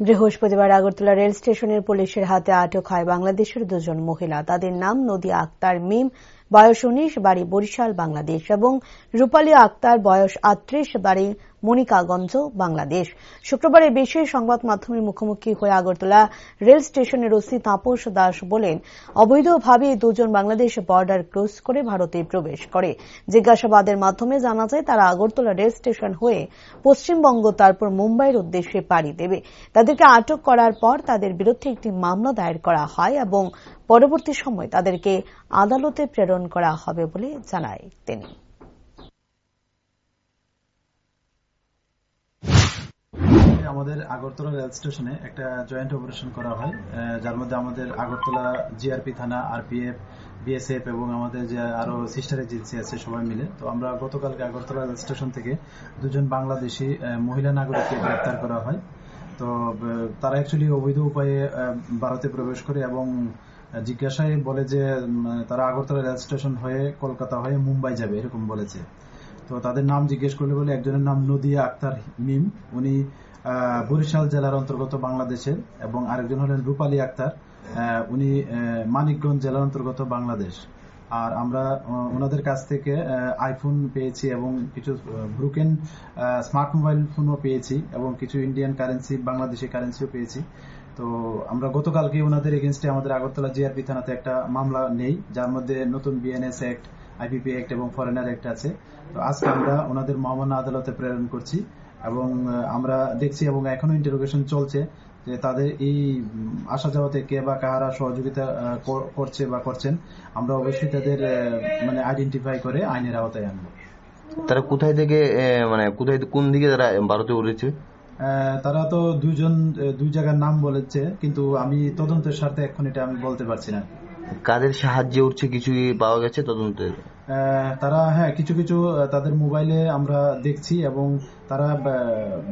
বৃহস্পতিবার আগরতলা রেল স্টেশনের পুলিশের হাতে আটক হয় বাংলাদেশের দুজন মহিলা। তাদের নাম নদিয়া আক্তার মিম বয়স উনিশ, বাড়ি বরিশাল, বাংলাদেশ, এবং রূপালী আক্তার, বয়স আটত্রিশ, বাড়ি মনিকাগঞ্জ বাংলাদেশ। শুক্রবারে বিশেষ সংবাদ মাধ্যমের মুখোমুখি হয়ে আগরতলা রেল স্টেশনের ওসি তাপস দাস বলেন, অবৈধভাবে দুজন বাংলাদেশ বর্ডার ক্রস করে ভারতে প্রবেশ করে। জিজ্ঞাসাবাদের মাধ্যমে জানা যায়, তারা আগরতলা রেল স্টেশন হয়ে পশ্চিমবঙ্গ, তারপর মুম্বাইয়ের উদ্দেশ্যে পাড়ি দেবে। তাদেরকে আটক করার পর তাদের বিরুদ্ধে একটি মামলা দায়ের করা হয় এবং পরবর্তী সময় তাদেরকে আদালতে প্রেরণ করা হবে বলে জানায় তিনি। আমাদের আগরতলা রেল স্টেশনে একটা জয়েন্ট অপারেশন করা হয় যার মধ্যে আমাদের আগরতলা জিআরপি থানা, আরপিএফ, বিএসএফ এবং আমাদের যে আরও সিস্টার এজেন্সি আছে সবাই মিলে। তো আমরা গতকালকে আগরতলা রেল স্টেশন থেকে দুজন বাংলাদেশি মহিলা নাগরিককে গ্রেপ্তার করা হয়। তো তারা অ্যাকচুয়ালি অবৈধ উপায়ে ভারতে প্রবেশ করে এবং জিজ্ঞাসায় বলে যে তারা আগরতলা রেল স্টেশন হয়ে কলকাতা হয়ে মুম্বাই যাবে, এরকম বলেছে। তো তাদের নাম জিজ্ঞেস করলে বলে, একজনের নাম নদিয়া আক্তার মিম উনি বরিশাল জেলার অন্তর্গত বাংলাদেশের এবং আরেকজন হলেন রূপালী আক্তার। উনি মানিকগঞ্জ জেলার অন্তর্গত বাংলাদেশ। আর আমরা ওনাদের কাছ থেকে আইফোন পেয়েছি এবং কিছু ব্রুকেন স্মার্ট মোবাইল ফোনও পেয়েছি এবং কিছু ইন্ডিয়ান কারেন্সি, বাংলাদেশি কারেন্সিও পেয়েছি। তো আমরা গতকালকে ওনাদের এগেনস্টে আমাদের আগরতলা জিআরপি থানাতে একটা মামলা নেই, যার মধ্যে নতুন বিএনএস অ্যাক্ট আইপিপি অ্যাক্ট এবং ফরেনার অ্যাক্ট আছে। তো আজকে আমরা ওনাদের মহামান্য আদালতে প্রেরণ করছি এবং আমরা দেখছি এবং এখনও ইন্টারোগেশন চলছে যে তাদের এই আসা যাওয়াতে কে বা কাহারা সহযোগিতা করছে বা করছেন, আমরা অবশ্যই তাদের মানে আইডেন্টিফাই করে আইনের আওতায় আনব। তারা কোথায় থেকে মানে কোথায়, কোন দিকে তারা ভারতে উঠেছে? তারা তো দুইজন আহ, দুই জায়গার নাম বলেছে কিন্তু আমি তদন্তের সাথে এখন এটা আমি বলতে পারছি না। কাদের সাহায্যে উঠছে কিছু পাওয়া গেছে তদন্তের? তারা হ্যাঁ কিছু কিছু তাদের মোবাইলে আমরা দেখছি এবং তারা আহ,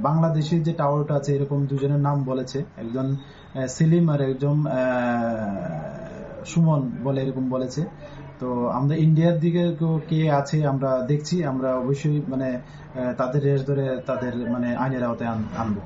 বাংলাদেশের যে টাওয়ারটা আছে এরকম দুজনের নাম বলেছে। একজন সেলিম আর একজন সুমন বলে এরকম বলেছে। তো আমরা ইন্ডিয়ার দিকে কে আছে আমরা দেখছি, আমরা অবশ্যই মানে তাদের রেস ধরে তাদের মানে আইনের আওতায় আন- আনব।